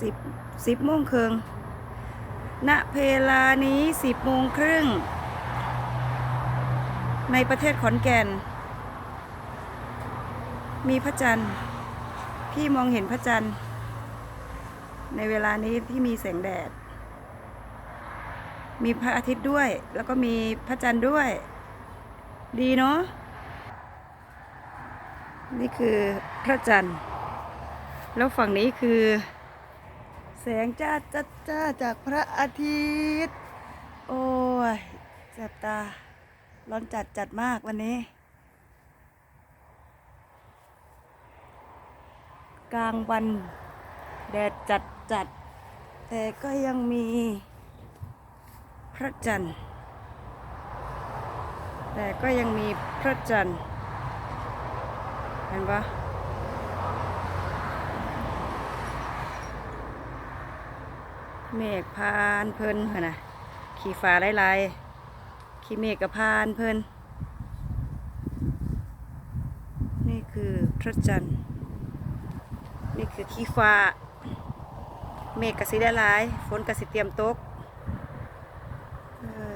สิบสิบโมงครึ่งณเพลานี้สิบโมงครึ่ง ในประเทศขอนแก่น มีพระจันทร์พี่มองเห็นพระจันทร์ ในเวลานี้ที่มีแสงแดด มีพระอาทิตย์ด้วย แล้วก็มีพระจันทร์ด้วย ดีเนาะนี่คือพระจันทร์ แล้วฝั่งนี้คือ แสงจ้าจ้าจ้าจากพระอาทิตย์ โอ้ยแสบตา ร้อนจัดจัดมากวันนี้ กลางวัน แดดจัดจัด แต่ก็ยังมี พระจันทร์ แต่ก็ยังมีพระจันทร์ เห็นปะ เมฆพานเพิ่นเพิ่นนะขี่ฟ้าไลายๆขี่เมฆกับพานเพลินนี่คือพระจันทร์ นี่คือขี่ฟ้า เมฆกระสีไลายๆฝนกระสีเตรียมตกเออ